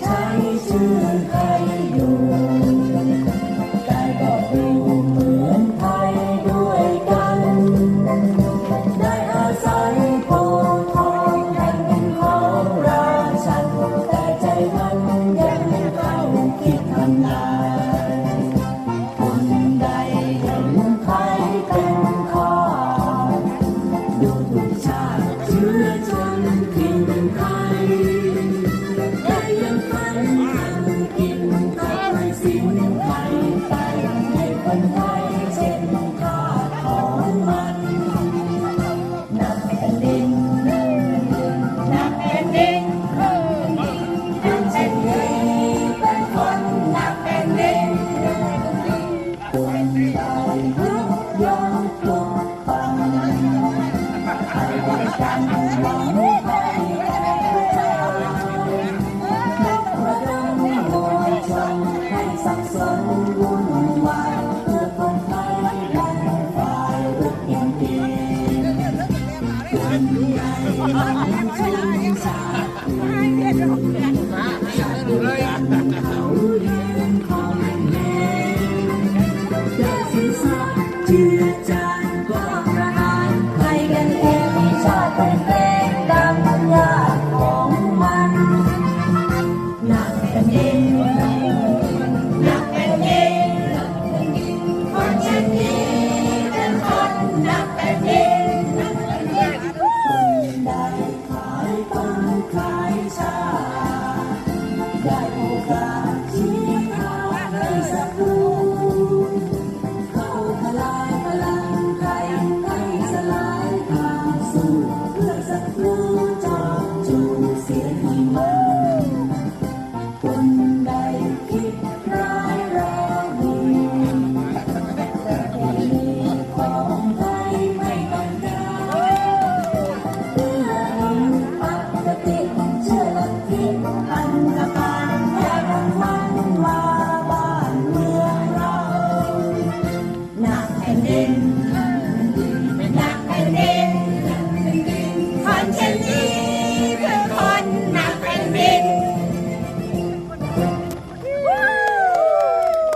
ใช้ชื่อไทยอยู่กายก็ดูเหมือนไทยด้วยกัน ได้อาศัยโพธิ์ทองแผ่นดินของราชันแต่ใจมันยังไม่เข้าคิดทำนา สับสนวุ่นวาเพื่คนไทยดังฝ่ายรุกยังดีคนใหญ่ชื่นชาติเขาเรียนของเล่ได้ศึกษาเชื่อใจก้างระหารไปกันเองชาติเป็นเพลงดังปัญญาของมัน Thank you. ได้ขายต้นขายชาได้โอกาส